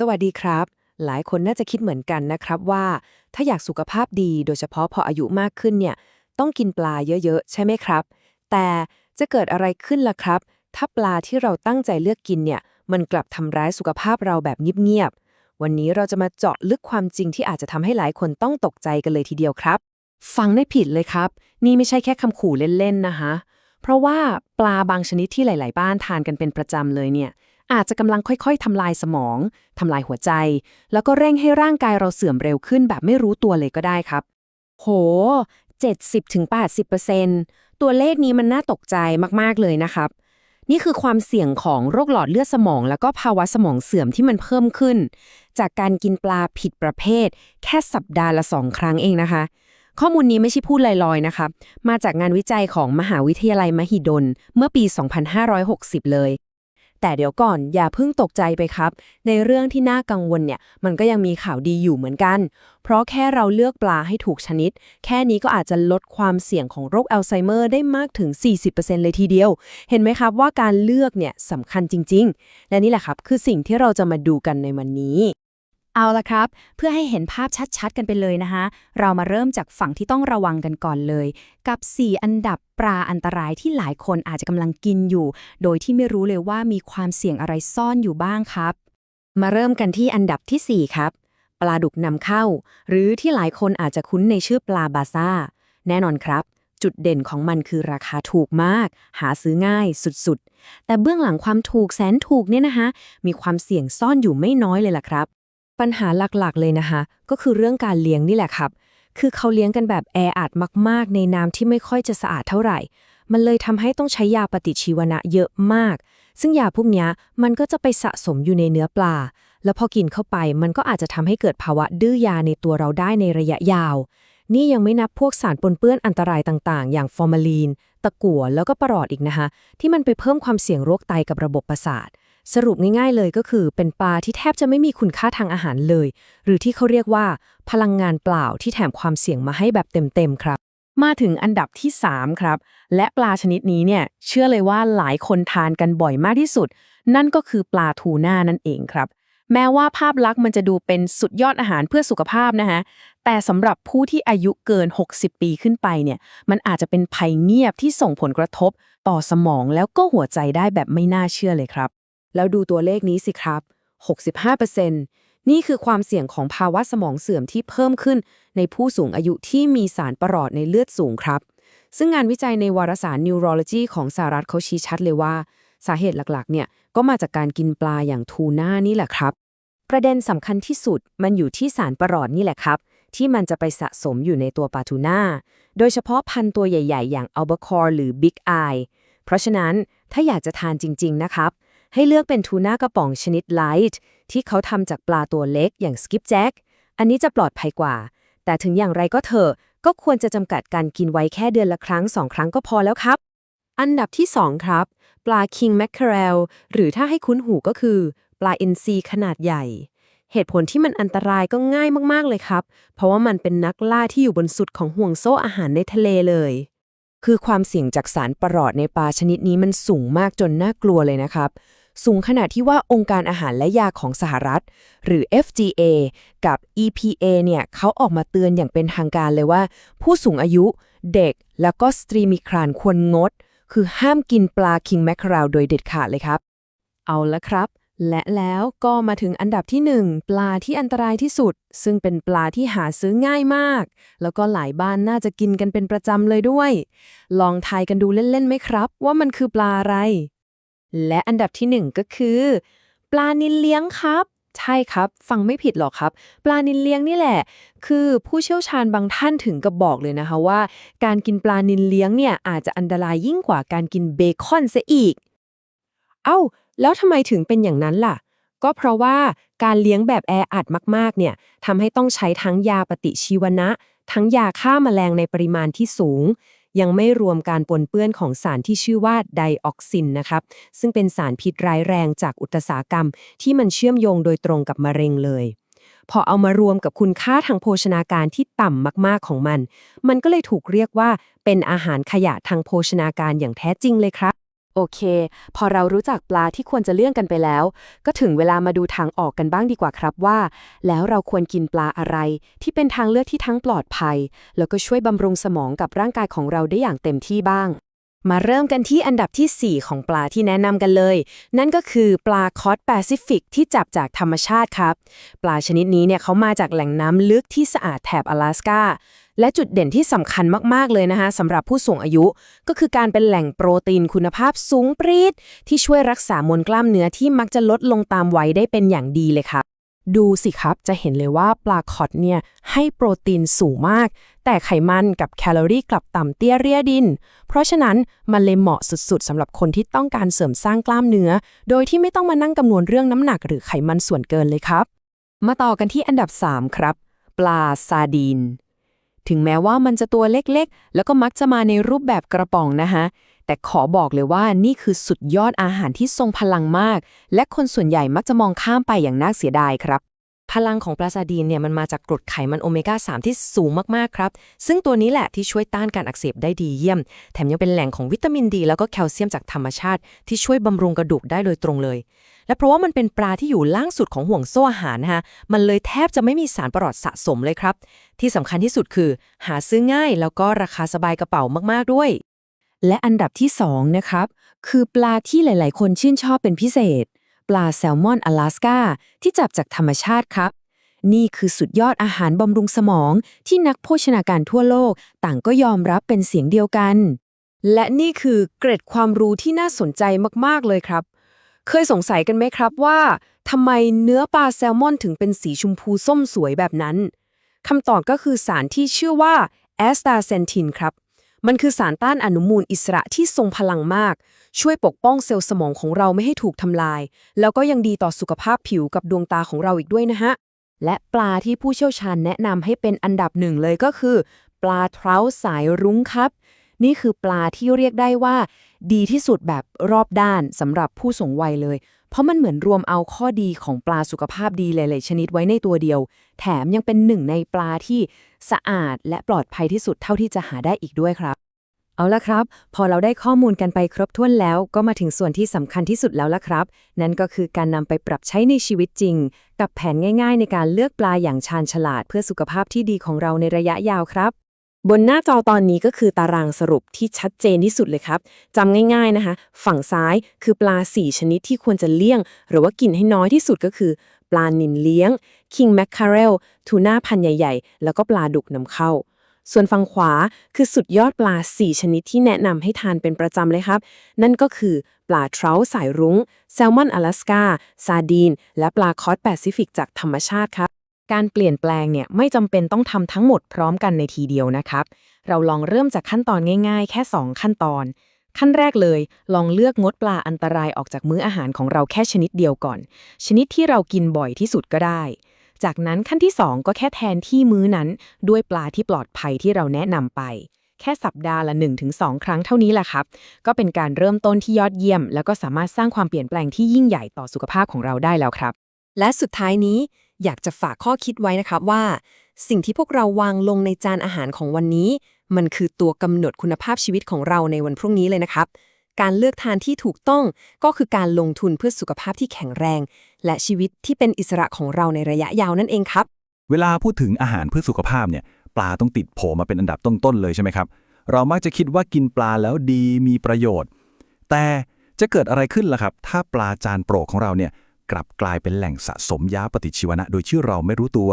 สวัสดีครับ หลายคนน่าจะคิดเหมือนกันนะครับว่า ถ้าอยากสุขภาพดีโดยเฉพาะพออายุมากขึ้นเนี่ย ต้องกินปลาเยอะ ๆ ใช่ไหมครับ แต่จะเกิดอะไรขึ้นล่ะครับ ถ้าปลาที่เราตั้งใจเลือกกินเนี่ย มันกลับทำร้ายสุขภาพเราแบบเงียบๆ วันนี้เราจะมาเจาะลึกความจริงที่อาจจะทำให้หลายคนต้องตกใจกันเลยทีเดียวครับ ฟังได้ผิดเลยครับ นี่ไม่ใช่แค่คำขู่เล่นๆนะคะ เพราะว่าปลาบางชนิดที่หลาย ๆ บ้านทานกันเป็นประจำเลยเนี่ย อาจจะกำลังค่อยๆทำลายสมองทำลายหัวใจ แล้วก็เร่งให้ร่างกายเราเสื่อมเร็วขึ้นแบบไม่รู้ตัวเลยก็ได้ครับ โห 70-80%ตัวเลขนี้มันน่าตกใจมากๆเลยนะครับ นี่คือความเสี่ยงของโรคหลอดเลือดสมอง แล้วก็ภาวะสมองเสื่อมที่มันเพิ่มขึ้น จากการกินปลาผิดประเภท แค่สัปดาห์ละสองครั้งเองนะคะข้อมูลนี้ไม่ใช่พูดลอยๆ นะครับมาจากงานวิจัยของมหาวิทยาลัยมหิดล เมื่อปี 2560 เลย แต่เดี๋ยวก่อนอย่าเพิ่งตกใจไปครับ ในเรื่องที่น่ากังวลเนี่ย มันก็ยังมีข่าวดีอยู่เหมือนกัน เพราะแค่เราเลือกปลาให้ถูกชนิด แค่นี้ก็อาจจะลดความเสี่ยงของโรคอัลไซเมอร์ได้มากถึง 40%เลยทีเดียว เห็นไหมครับว่าการเลือกเนี่ยสำคัญจริง ๆ และนี่แหละครับคือสิ่งที่เราจะมาดูกันในวันนี้ เอาละครับ เพื่อให้เห็นภาพชัดๆ กันไปเลยนะคะเรามาเริ่มจากฝั่งที่ต้องระวังกันก่อนเลย กับ 4 อันดับปลาอันตรายที่หลายคนอาจจะกำลังกินอยู่ โดยที่ไม่รู้เลยว่ามีความเสี่ยงอะไรซ่อนอยู่บ้างครับ มาเริ่มกันที่อันดับที่ 4 ครับ ปลาดุกนำเข้า หรือที่หลายคนอาจจะคุ้นในชื่อปลาบาซ่า แน่นอนครับ จุดเด่นของมันคือราคาถูกมาก หาซื้อง่ายสุดๆ แต่เบื้องหลังความถูกแสนถูกเนี่ยนะคะมีความเสี่ยงซ่อนอยู่ไม่น้อยเลยล่ะครับ ปัญหาหลักๆ เลยนะคะ ก็คือเรื่องการเลี้ยงนี่แหละครับ คือเขาเลี้ยงกันแบบแออัดมาก ๆ ในน้ำที่ไม่ค่อยจะสะอาดเท่าไหร่ มันเลยทำให้ต้องใช้ยาปฏิชีวนะเยอะมาก ซึ่งยาพวกนี้มันก็จะไปสะสมอยู่ในเนื้อปลา แล้วพอกินเข้าไปมันก็อาจจะทำให้เกิดภาวะดื้อยาในตัวเราได้ในระยะยาว นี่ยังไม่นับพวกสารปนเปื้อนอันตรายต่างๆ อย่างฟอร์มาลีน ตะกั่วแล้วก็ปรอดอีกนะคะ ที่มันไปเพิ่มความเสี่ยงโรคไตกับระบบประสาท สรุปง่ายๆเลยก็คือเป็นปลาที่แทบจะไม่มีคุณค่าทางอาหารเลย หรือที่เขาเรียกว่า พลังงานเปล่าที่แถมความเสี่ยงมาให้แบบเต็มๆครับ มาถึงอันดับที่ 3 ครับ และปลาชนิดนี้เนี่ยเชื่อเลยว่าหลายคนทานกันบ่อยมากที่สุด นั่นก็คือปลาทูน่านั่นเองครับแม้ว่าภาพลักษณ์มันจะดูเป็นสุดยอดอาหารเพื่อสุขภาพนะฮะแต่สำหรับผู้ที่อายุเกิน 60 ปีขึ้นไปเนี่ย มันอาจจะเป็นภัยเงียบที่ส่งผลกระทบ ต่อสมองแล้วก็หัวใจได้แบบไม่น่าเชื่อเลยครับ แล้วดูตัวเลขนี้สิครับ 65%นี่คือความเสี่ยงของภาวะสมองเสื่อมที่เพิ่มขึ้นในผู้สูงอายุที่มีสารประหลอดในเลือดสูงครับ ซึ่งงานวิจัยในวารสาร Neurology ของสหรัฐเขาชี้ชัดเลยว่า สาเหตุหลักๆ เนี่ยก็มาจากการกินปลาอย่างทูน่านี่แหละครับ ประเด็นสำคัญที่สุดมันอยู่ที่สารประหลอดนี่แหละครับ ที่มันจะไปสะสมอยู่ในตัวปลาทูน่า โดยเฉพาะพันธุ์ตัวใหญ่ ๆ อย่าง albacore หรือ big eye เพราะฉะนั้นถ้าอยากจะทานจริง ๆ นะครับ ให้เลือกเป็นทูน่ากระป๋องชนิดไลท์ที่เขาทำจากปลาตัวเล็กอย่าง skipjack อันนี้จะปลอดภัยกว่า แต่ถึงอย่างไรก็เถอะ ก็ควรจะจำกัดการกินไว้แค่เดือนละครั้งสองครั้งก็พอแล้วครับ อันดับที่ 2 ครับ ปลา king mackerel หรือถ้าให้คุ้นหูก็คือ ปลาอินทรีขนาดใหญ่ เหตุผลที่มันอันตรายก็ง่ายมากๆเลยครับ เพราะว่ามันเป็นนักล่าที่อยู่บนสุดของห่วงโซ่อาหารในทะเลเลยคือความเสี่ยงจากสารประหลอดในปลาชนิดนี้มันสูงมากจนน่ากลัวเลยนะครับ สูงขนาดที่ว่าองค์การอาหารและยาของสหรัฐ หรือ FDA กับ EPA เนี่ยเขาออกมาเตือนอย่างเป็นทางการเลยว่า ผู้สูงอายุเด็กแล้วก็สตรีมีครานควรงด คือห้ามกินปลา king mackerel โดยเด็ดขาดเลยครับ เอาละครับ และแล้วก็มาถึงอันดับที่ 1 ปลาที่อันตรายที่สุด ซึ่งเป็นปลาที่หาซื้อง่ายมาก แล้วก็หลายบ้านน่าจะกินกันเป็นประจำเลยด้วย ลองทายกันดูเล่นๆไหมครับ ว่ามันคือปลาอะไร และอันดับที่ 1 ก็คือ ปลานิลเลี้ยงครับ ใช่ครับ ฟังไม่ผิดหรอกครับ ปลานิลเลี้ยงนี่แหละ คือผู้เชี่ยวชาญบางท่านถึงกับบอกเลยนะคะว่า การกินปลานิลเลี้ยงเนี่ยอาจจะอันตรายยิ่งกว่าการกินเบคอนซะอีก เอ้า แล้วทำไมถึงเป็นอย่างนั้นล่ะ ก็เพราะว่าการเลี้ยงแบบแออัดมากๆ เนี่ยทำให้ต้องใช้ทั้งยาปฏิชีวนะ ทั้งยาฆ่าแมลงในปริมาณที่สูง ยังไม่รวมการปนเปื้อนของสารที่ชื่อว่าไดออกซินนะครับ ซึ่งเป็นสารพิษร้ายแรงจากอุตสาหกรรม ที่มันเชื่อมโยงโดยตรงกับมะเร็งเลย พอเอามารวมกับคุณค่าทางโภชนาการที่ต่ำมากๆของมัน มันก็เลยถูกเรียกว่าเป็นอาหารขยะทางโภชนาการอย่างแท้จริงเลยครับ โอเค พอเรารู้จักปลาที่ควรจะเลี่ยงกันไปแล้ว ก็ถึงเวลามาดูทางออกกันบ้างดีกว่าครับว่า แล้วเราควรกินปลาอะไร ที่เป็นทางเลือกที่ทั้งปลอดภัย แล้วก็ช่วยบำรุงสมองกับร่างกายของเราได้อย่างเต็มที่บ้าง มาเริ่มกันที่อันดับทีสี่4 ของปลาที่แนะนำกันเลย นั่นก็คือปลาคอสแปซิฟิกที่จับจากธรรมชาติครับ ปลาชนิดนี้เนี่ยเขามาจากแหล่งน้ำลึกที่สะอาดแถบ阿拉สกา และจุดเด่นที่สำคัญมากๆเลยนะคะสำหรับผู้สูงอายุ ก็คือการเป็นแหล่งโปรตีนคุณภาพสูงปรีดที่ช่วยรักษามวลกล้ามเนื้อที่มักจะลดลงตามวัยได้เป็นอย่างดีเลยครับดูสิครับจะเห็นเลยว่าปลาคอดเนี่ยให้โปรตีนสูงมาก แต่ไขมันกับแคลอรี่กลับต่ำเตี้ยเรียดิน เพราะฉะนั้นมันเลยเหมาะสุดๆสำหรับคนที่ต้องการเสริมสร้างกล้ามเนื้อ โดยที่ไม่ต้องมานั่งคำนวณเรื่องน้ำหนักหรือไขมันส่วนเกินเลยครับ มาต่อกันที่อันดับ 3 ครับ ปลาซาดีน ถึงแม้ว่ามันจะตัวเล็กๆ แล้วก็มักจะมาในรูปแบบกระป๋องนะคะ แต่ขอบอกเลยว่านี่คือสุดยอดอาหารที่ทรงพลังมาก และคนส่วนใหญ่มักจะมองข้ามไปอย่างน่าเสียดายครับ พลังของปลาซาดีนเนี่ยมันมาจากกรดไขมันโอเมก้า 3 ที่สูงมากๆครับ ซึ่งตัวนี้แหละที่ช่วยต้านการอักเสบได้ดีเยี่ยม แถมยังเป็นแหล่งของวิตามินดี แล้วก็แคลเซียมจากธรรมชาติ ที่ช่วยบำรุงกระดูกได้โดยตรงเลย และเพราะว่ามันเป็นปลาที่อยู่ล่างสุดของห่วงโซ่อาหารนะคะมันเลยแทบจะไม่มีสารประหลอดสะสมเลยครับ ที่สำคัญที่สุดคือ หาซื้อง่ายแล้วก็ราคาสบายกระเป๋ามากๆด้วย และอันดับที่2นะครับคือปลาที่หลาย ๆ คนชื่นชอบเป็นพิเศษ ปลาแซลมอนอลาสกาที่จับจากธรรมชาติครับ นี่คือสุดยอดอาหารบำรุงสมองที่นักโภชนาการทั่วโลกต่างก็ยอมรับเป็นเสียงเดียวกัน และนี่คือเกร็ดความรู้ที่น่าสนใจมากๆเลยครับ เคยสงสัยกันไหมครับว่าทำไมเนื้อปลาแซลมอนถึงเป็นสีชมพูส้มสวยแบบนั้นคำตอบก็คือสารที่ชื่อว่าแอสตาเซนทินครับ มันคือสารต้านอนุมูลอิสระที่ทรงพลังมาก ช่วยปกป้องเซลล์สมองของเราไม่ให้ถูกทำลาย แล้วก็ยังดีต่อสุขภาพผิวกับดวงตาของเราอีกด้วยนะฮะ และปลาที่ผู้เชี่ยวชาญแนะนำให้เป็นอันดับหนึ่งเลยก็คือ ปลาเทราสายรุ้งครับ นี่คือปลาที่เรียกได้ว่า ดีที่สุดแบบรอบด้านสำหรับผู้สูงวัยเลย เพราะมันเหมือนรวมเอาข้อดีของปลาสุขภาพดีหลายๆชนิดไว้ในตัวเดียว แถมยังเป็นหนึ่งในปลาที่สะอาดและปลอดภัยที่สุดเท่าที่จะหาได้อีกด้วยครับ เอาละครับ พอเราได้ข้อมูลกันไปครบถ้วนแล้ว ก็มาถึงส่วนที่สำคัญที่สุดแล้วละครับ นั่นก็คือการนำไปปรับใช้ในชีวิตจริง กับแผนง่าย ๆ ในการเลือกปลาอย่างชาญฉลาดเพื่อสุขภาพที่ดีของเราในระยะยาวครับ บนหน้าจอตอนนี้ก็คือตารางสรุปที่ชัดเจนที่สุดเลยครับจำง่ายๆนะคะ ฝั่งซ้ายคือปลา 4 ชนิดที่ควรจะเลี่ยง หรือว่ากินให้น้อยที่สุดก็คือ ปลานิลเลี้ยง king mackerel ทูน่าพันใหญ่ ๆ แล้วก็ปลาดุกนำเข้า ส่วนฝั่งขวาคือสุดยอดปลา 4 ชนิดที่แนะนำให้ทานเป็นประจำเลยครับ นั่นก็คือปลาเทราสายรุง้ง แซลมอนอลาสกาซาดีน และปลาคอสแปซิฟิกจากธรรมชาติครับ การเปลี่ยนแปลงเนี่ยไม่จำเป็นต้องทำทั้งหมดพร้อมกันในทีเดียวนะครับ เราลองเริ่มจากขั้นตอนง่ายๆ แค่ 2 ขั้นตอน ขั้นแรกเลย ลองเลือกงดปลาอันตรายออกจากมื้ออาหารของเราแค่ชนิดเดียวก่อน ชนิดที่เรากินบ่อยที่สุดก็ได้ จากนั้นขั้นที่ 2 ก็แค่แทนที่มื้อนั้น ด้วยปลาที่ปลอดภัยที่เราแนะนำไป แค่สัปดาห์ละ 1-2 ครั้งเท่านี้แหละครับ ก็เป็นการเริ่มต้นที่ยอดเยี่ยม แล้วก็สามารถสร้างความเปลี่ยนแปลงที่ยิ่งใหญ่ต่อสุขภาพของเราได้แล้วครับ และสุดท้ายนี้ อยากจะฝากข้อคิดไว้นะครับว่า สิ่งที่พวกเราวางลงในจานอาหารของวันนี้ มันคือตัวกำหนดคุณภาพชีวิตของเราในวันพรุ่งนี้เลยนะครับ การเลือกทานที่ถูกต้องก็คือการลงทุนเพื่อสุขภาพที่แข็งแรง และชีวิตที่เป็นอิสระของเราในระยะยาวนั่นเองครับ เวลาพูดถึงอาหารเพื่อสุขภาพเนี่ยปลาต้องติดโผมาเป็นอันดับต้นๆเลยใช่ไหมครับ เรามักจะคิดว่ากินปลาแล้วดีมีประโยชน์ แต่จะเกิดอะไรขึ้นล่ะครับ ถ้าปลาจานโปรดของเราเนี่ย กลับกลายเป็นแหล่งสะสมยาปฏิชีวนะ โดยที่เราไม่รู้ตัว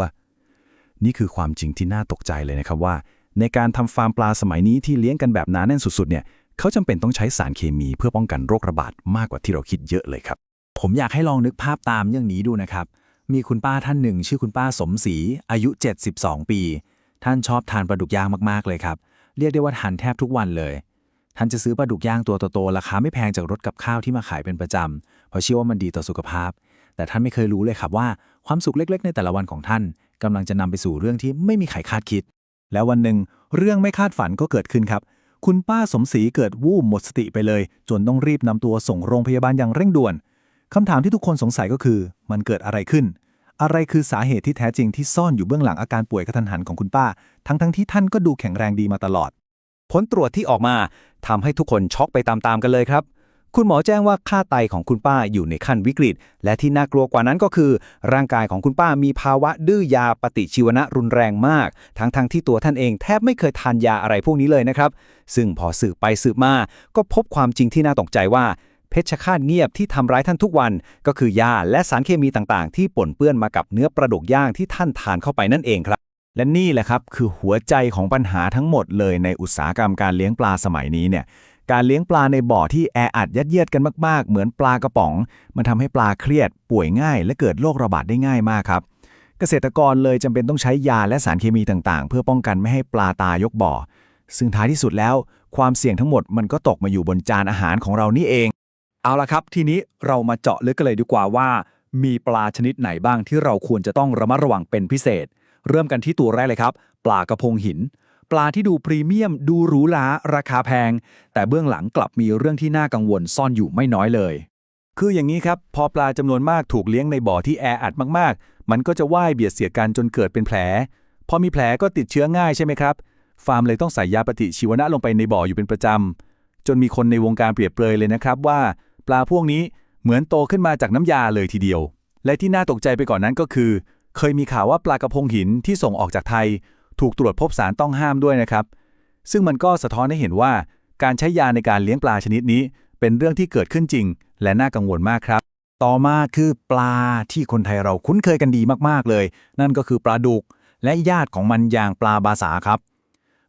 นี่คือความจริงที่น่าตกใจเลยนะครับว่า ในการทำฟาร์มปลาสมัยนี้ที่เลี้ยงกันแบบหนาแน่นสุดๆเนี่ยเขาจำเป็นต้องใช้สารเคมีเพื่อป้องกันโรคระบาดมากกว่าที่เราคิดเยอะเลยครับ ผมอยากให้ลองนึกภาพตามอย่างนี้ดูนะครับ มีคุณป้าท่านหนึ่ง ชื่อคุณป้าสมศรีอายุ 72 ปี ท่านชอบทานปลาดุกย่างมากๆเลยครับ เรียกได้ว่าทานแทบทุกวันเลย ท่านจะซื้อปลาดุกย่างตัวโตๆราคาไม่แพงจากรถกับข้าวที่มาขายเป็นประจำ ราะเชื่อว่ามันดีต่อสุขภาพ แต่ท่านไม่เคยรู้เลยครับว่าความสุขเล็กๆ ในแต่ละวันของท่านกำลังจะนำไปสู่เรื่องที่ไม่มีใครคาดคิด แล้ววันหนึ่งเรื่องไม่คาดฝันก็เกิดขึ้นครับ คุณป้าสมศรีเกิดวูบหมดสติไปเลย จนต้องรีบนำตัวส่งโรงพยาบาลอย่างเร่งด่วนคำถามที่ทุกคนสงสัยก็คือ มันเกิดอะไรขึ้น อะไรคือสาเหตุที่แท้จริงที่ซ่อนอยู่เบื้องหลังอาการป่วยกระทันหันของคุณป้า ทั้งๆทที่ท่านก็ดูแข็งแรงดีมาตลอด ผลตรวจที่ออกมาทำให้ทุกคนช็อกไปตามๆกันเลยครับ คุณหมอแจ้งว่าค่าไตของคุณป้าอยู่ในขั้นวิกฤต และที่น่ากลัวกว่านั้นก็คือ ร่างกายของคุณป้ามีภาวะดื้อยาปฏิชีวนะรุนแรงมาก ทั้งๆทที่ตัวท่านเองแทบไม่เคยทานยาอะไรพวกนี้เลยนะครับ ซึ่งพอสืบไปสืบมา ก็พบความจริงที่น่าตกใจว่าเพชฌฆาตเงียบที่ทำร้ายท่านทุกวัน ก็คือยาและสารเคมีต่างๆ ที่ปนเปื้อนมากับเนื้อปลาดุกย่างที่ท่านทานเข้าไปนั่นเองครับ และนี่แหละครับคือหัวใจของปัญหาทั้งหมดเลยในอุตสาหกรรมการเลี้ยงปลาสมัยนี้เนี่ย การเลี้ยงปลาในบ่อที่แออัดยัดเยียดกันมาก ๆ เหมือนปลากระป๋อง มันทำให้ปลาเครียด ป่วยง่าย และเกิดโรคระบาดได้ง่ายมากครับ เกษตรกรเลยจำเป็นต้องใช้ยาและสารเคมีต่างๆ เพื่อป้องกันไม่ให้ปลาตายยกบ่อ ซึ่งท้ายที่สุดแล้ว ความเสี่ยงทั้งหมดมันก็ตกมาอยู่บนจานอาหารของเรานี่เอง เอาละครับ ทีนี้เรามาเจาะลึกกันเลยดีกว่าว่า มีปลาชนิดไหนบ้างที่เราควรจะต้องระมัดระวังเป็นพิเศษ เริ่มกันที่ตัวแรกเลยครับ ปลากระพงหิน ปลาที่ดูพรีเมียม ดูหรูหราราคาแพง แต่เบื้องหลังกลับมีเรื่องที่น่ากังวลซ่อนอยู่ไม่น้อยเลย คืออย่างนี้ครับ พอปลาจำนวนมากถูกเลี้ยงในบ่อที่แออัดมากๆ มันก็จะว่ายเบียดเสียดกันจนเกิดเป็นแผล พอมีแผลก็ติดเชื้อง่ายใช่ไหมครับ ฟาร์มเลยต้องใส่ยาปฏิชีวนะลงไปในบ่ออยู่เป็นประจำจนมีคนในวงการเปรียบเปรยเลยนะครับว่า ปลาพวกนี้เหมือนโตขึ้นมาจากน้ำยาเลยทีเดียว และที่น่าตกใจไปก่อนนั้นก็คือ เคยมีข่าวว่าปลากระพงหินที่ส่งออกจากไทย ถูกตรวจพบสารต้องห้ามด้วยนะครับ ซึ่งมันก็สะท้อนให้เห็นว่า การใช้ยาในการเลี้ยงปลาชนิดนี้ เป็นเรื่องที่เกิดขึ้นจริง และน่ากังวลมากครับ ต่อมาคือปลาที่คนไทยเราคุ้นเคยกันดีมากๆเลย นั่นก็คือปลาดุก และญาติของมันอย่างปลาบาสาครับ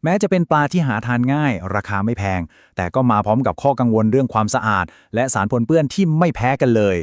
แม้จะเป็นปลาที่หาทานง่าย ราคาไม่แพง แต่ก็มาพร้อมกับข้อกังวลเรื่องความสะอาด และสารปนเปื้อนที่ไม่แพ้กันเลย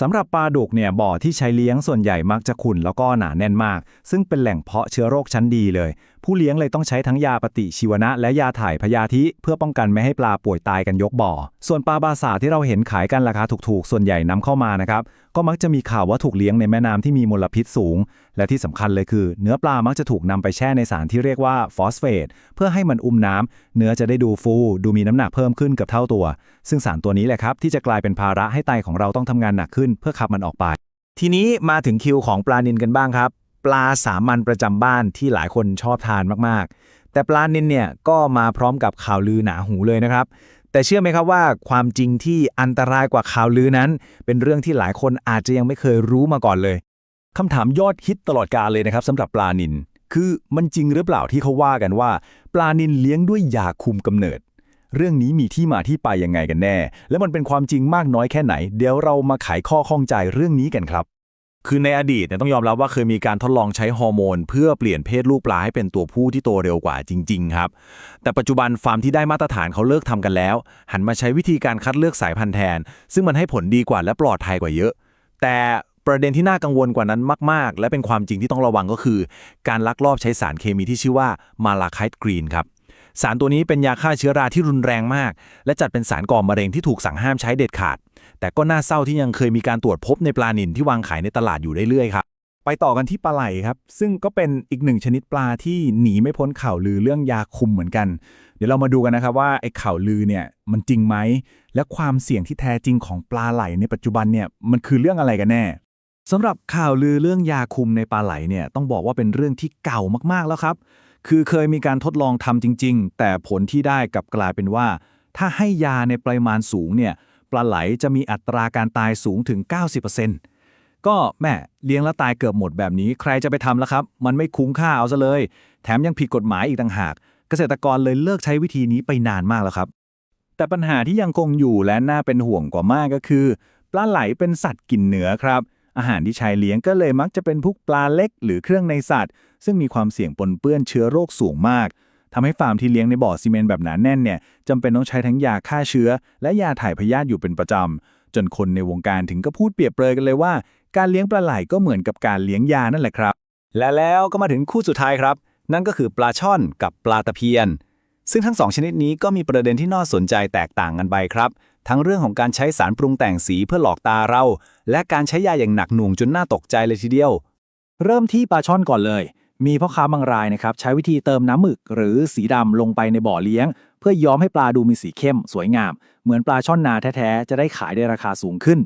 สำหรับปลาดุกเนี่ยบ่อที่ใช้เลี้ยงส่วนใหญ่มักจะขุ่นแล้วก็หนาแน่นมาก ซึ่งเป็นแหล่งเพาะเชื้อโรคชั้นดีเลยผู้เลี้ยงเลยต้องใช้ทั้งยาปฏิชีวนะ และยาถ่ายพยาธิ เพื่อป้องกันไม่ให้ปลาป่วยตายกันยกบ่อ ส่วนปลาบาสาที่เราเห็นขายกันราคาถูกๆ ส่วนใหญ่นำเข้ามานะครับ ก็มักจะมีข่าวว่าถูกเลี้ยงในแม่น้ำที่มีมลพิษสูง และที่สำคัญเลยคือ เนื้อปลามักจะถูกนำไปแช่ในสารที่เรียกว่าฟอสเฟตเพื่อให้มันอุ้มน้ำเนื้อจะได้ดูฟู ดูมีน้ำหนักเพิ่มขึ้นเกับเท่าตัว ซึ่งสารตัวนี้แหละครับที่จะกลายเป็นภาระให้ไตของเราต้องทำงานหนักขึ้น เพื่อขับมันออกไป ทีนี้มาถึงคิวของปลานินกันบ้างครับ ปลาสามัญประจำบ้านที่หลายคนชอบทานมากๆ แต่ปลานินเนี่ยก็มาพร้อมกับข่าวลือหนาหูเลยนะครับ แต่เชื่อไหมครับว่าความจริงที่อันตรายกว่าข่าวลือนั้น เป็นเรื่องที่หลายคนอาจจะยังไม่เคยรู้มาก่อนเลยคำถามยอดฮิตตลอดกาลเลยนะครับสำหรับปลานินคือมันจริงหรือเปล่าที่เขาว่ากันว่า ปลานินเลี้ยงด้วยยาคุมกำเนิด เรื่องนี้มีที่มาที่ไปยังไงกันแน่ และมันเป็นความจริงมากน้อยแค่ไหน เดี๋ยวเรามาไขข้อข้องใจเรื่องนี้กันครับ คือในอดีตเนี่ยต้องยอมรับว่าเคยมีการทดลองใช้ฮอร์โมน เพื่อเปลี่ยนเพศลูกปลาให้เป็นตัวผู้ที่โตเร็วกว่าจริง ๆ ครับ แต่ปัจจุบันฟาร์มที่ได้มาตรฐานเขาเลิกทำกันแล้ว หันมาใช้วิธีการคัดเลือกสายพันธุ์แทน ซึ่งมันให้ผลดีกว่าและปลอดภัยกว่าเยอะ แต่ประเด็นที่น่ากังวลกว่านั้นมาก ๆ และเป็นความจริงที่ต้องระวังก็คือ การลักลอบใช้สารเคมีที่ชื่อว่ามาลาไคต์กรีนครับสารตัวนี้เป็นยาฆ่าเชื้อราที่รุนแรงมาก และจัดเป็นสารก่อมะเร็งที่ถูกสั่งห้ามใช้เด็ดขาด แต่ก็น่าเศร้าที่ยังเคยมีการตรวจพบในปลานิลที่วางขายในตลาดอยู่เรื่อยๆครับ ไปต่อกันที่ปลาไหลครับ ซึ่งก็เป็นอีกหนึ่งชนิดปลาที่หนีไม่พ้นข่าวลือเรื่องยาคุมเหมือนกัน เดี๋ยวเรามาดูกันนะครับว่าไอ้ข่าวลือเนี่ยมันจริงไหม และความเสี่ยงที่แท้จริงของปลาไหลในปัจจุบันเนี่ยมันคือเรื่องอะไรกันแน่สำหรับข่าวลือเรื่องยาคุมในปลาไหลเนี่ยต้องบอกว่าเป็นเรื่องที่เก่ามากๆแล้วครับ คือเคยมีการทดลองทำจริง ๆ แต่ผลที่ได้กลับกลายเป็นว่า ถ้าให้ยาในปริมาณสูงเนี่ย ปลาไหลจะมีอัตราการตายสูงถึง 90%ก็แม่เลี้ยงแล้วตายเกือบหมดแบบนี้ ใครจะไปทำล่ะครับ มันไม่คุ้มค่าเอาซะเลย แถมยังผิดกฎหมายอีกต่างหาก เกษตรกรเลยเลิกใช้วิธีนี้ไปนานมากแล้วครับ แต่ปัญหาที่ยังคงอยู่และน่าเป็นห่วงกว่ามากก็คือ ปลาไหลเป็นสัตว์กินเนื้อครับอาหารที่ใช้เลี้ยงก็เลยมักจะเป็นพวกปลาเล็ก หรือเครื่องในสัตว์ ซึ่งมีความเสี่ยงปนเปื้อนเชื้อโรคสูงมาก ทำให้ฟาร์มที่เลี้ยงในบ่อซีเมนต์แบบหนาแน่นเนี่ยจำเป็นต้องใช้ทั้งยาฆ่าเชื้อ และยาถ่ายพยาธิอยู่เป็นประจำจนคนในวงการถึงก็พูดเปรียบเปรยกันเลยว่า การเลี้ยงปลาไหลก็เหมือนกับการเลี้ยงยานั่นแหละครับ และแล้วก็มาถึงคู่สุดท้ายครับ นั่นก็คือปลาช่อนกับปลาตะเพียน ซึ่งทั้งสองชนิดนี้ก็มีประเด็นที่น่าสนใจแตกต่างกันไปครับทั้งเรื่องของการใช้สารปรุงแต่งสีเพื่อหลอกตาเรา และการใช้ยาอย่างหนักหน่วงจนน่าตกใจเลยทีเดียว เริ่มที่ปลาช่อนก่อนเลย มีพ่อค้าบางรายนะครับใช้วิธีเติมน้ำหมึก หรือสีดำลงไปในบ่อเลี้ยง เพื่อย้อมให้ปลาดูมีสีเข้ม สวยงาม เหมือนปลาช่อนนาแท้ๆ จะได้ขายได้ราคาสูงขึ้น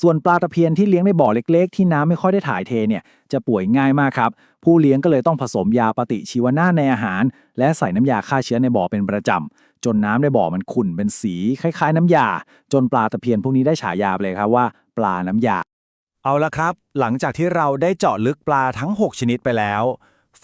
ส่วนปลาตะเพียนที่เลี้ยงในบ่อเล็กๆ ที่น้ำไม่ค่อยได้ถ่ายเทเนี่ยจะป่วยง่ายมากครับ ผู้เลี้ยงก็เลยต้องผสมยาปฏิชีวนะในอาหาร และใส่น้ำยาฆ่าเชื้อในบ่อเป็นประจำจนน้ำในบ่อมันขุ่นเป็นสี คล้าย ๆ น้ำยา จนปลาตะเพียนพวกนี้ได้ฉายาไปเลยครับว่า ปลาน้ำยา เอาละครับ หลังจากที่เราได้เจาะลึกปลาทั้ง 6 ชนิดไปแล้ว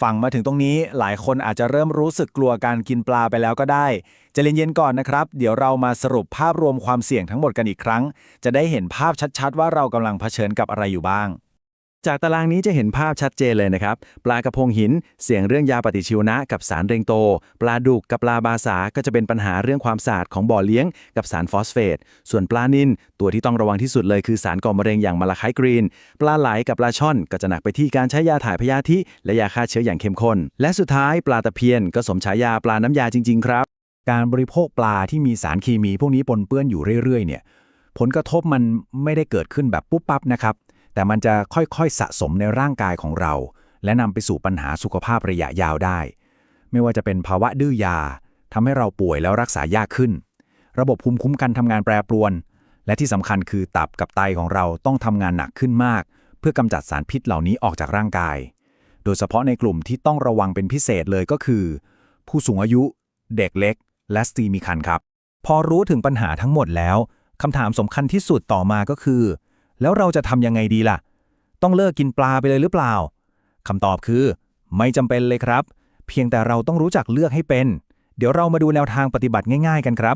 ฟังมาถึงตรงนี้หลายคนอาจจะเริ่มรู้สึกกลัวการกินปลาไปแล้วก็ได้จะเย็นๆก่อนนะครับ เดี๋ยวเรามาสรุปภาพรวมความเสี่ยงทั้งหมดกันอีกครั้ง จะได้เห็นภาพชัดๆ ว่าเรากำลังเผชิญกับอะไรอยู่บ้าง จากตารางนี้จะเห็นภาพชัดเจนเลยนะครับ ปลากระพงหิน เสี่ยงเรื่องยาปฏิชีวนะกับสารเรงโต ปลาดุกกับปลาบาสาก็จะเป็นปัญหาเรื่องความสะอาดของบ่อเลี้ยงกับสารฟอสเฟต ส่วนปลานิลตัวที่ต้องระวังที่สุดเลยคือสารก่อมะเร็งอย่างมาลาไคกรีน ปลาไหลกับปลาช่อนก็จะหนักไปที่การใช้ยาถ่ายพยาธิและยาฆ่าเชื้ออย่างเข้มข้น และสุดท้ายปลาตะเพียนก็สมฉายาปลาน้ำยาจริง ๆ ครับ การบริโภคปลาที่มีสารเคมี พวกนี้ปนเปื้อนอยู่เรื่อยๆเนี่ยผลกระทบมันไม่ได้เกิดขึ้นแบบปุ๊บปั๊บนะครับ แต่มันจะค่อยๆสะสมในร่างกายของเรา และนำไปสู่ปัญหาสุขภาพระยะยาวได้ ไม่ว่าจะเป็นภาวะดื้อยาทำให้เราป่วยแล้วรักษายากขึ้น ระบบภูมิคุ้มกันทำงานแปรปรวน และที่สำคัญคือตับกับไตของเราต้องทำงานหนักขึ้นมาก เพื่อกำจัดสารพิษเหล่านี้ออกจากร่างกาย โดยเฉพาะในกลุ่มที่ต้องระวังเป็นพิเศษเลยก็คือ ผู้สูงอายุ เด็กเล็ก และสตรีมีครรภ์ครับ พอรู้ถึงปัญหาทั้งหมดแล้วคำถามสำคัญที่สุดต่อมาก็คือ แล้วเราจะทำยังไงดีล่ะ ต้องเลิกกินปลาไปเลยหรือเปล่าคำตอบคือ ไม่จำเป็นเลยครับ เพียงแต่เราต้องรู้จักเลือกให้เป็น เดี๋ยวเรามาดูแนวทางปฏิบัติง่าย ๆ กันครับ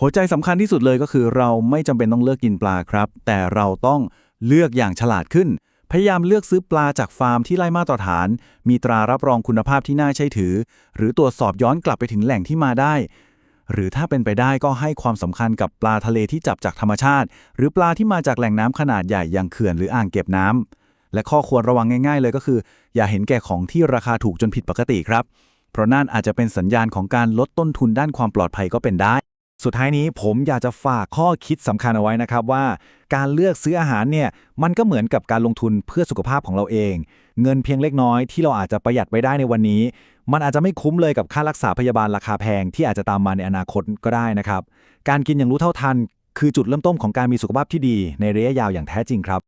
หัวใจสำคัญที่สุดเลยก็คือ เราไม่จำเป็นต้องเลิกกินปลาครับ แต่เราต้องเลือกอย่างฉลาดขึ้น พยายามเลือกซื้อปลาจากฟาร์มที่ไล่มาตรฐาน มีตรารับรองคุณภาพที่น่าเชื่อถือ หรือตรวจสอบย้อนกลับไปถึงแหล่งที่มาได้ หรือถ้าเป็นไปได้ก็ให้ความสำคัญกับปลาทะเลที่จับจากธรรมชาติ หรือปลาที่มาจากแหล่งน้ำขนาดใหญ่อย่างเขื่อนหรืออ่างเก็บน้ำและข้อควรระวังง่าย ๆ เลยก็คือ อย่าเห็นแก่ของที่ราคาถูกจนผิดปกติครับ เพราะนั่นอาจจะเป็นสัญญาณของการลดต้นทุนด้านความปลอดภัยก็เป็นได้สุดท้ายนี้ผมอยากจะฝากข้อคิดสำคัญเอาไว้นะครับว่า การเลือกซื้ออาหารเนี่ยมันก็เหมือนกับการลงทุนเพื่อสุขภาพของเราเอง เงินเพียงเล็กน้อยที่เราอาจจะประหยัดไปได้ในวันนี้ มันอาจจะไม่คุ้มเลยกับค่ารักษาพยาบาลราคาแพงที่อาจจะตามมาในอนาคตก็ได้นะครับ การกินอย่างรู้เท่าทัน คือจุดเริ่มต้นของการมีสุขภาพที่ดีในระยะยาวอย่างแท้จริงครับ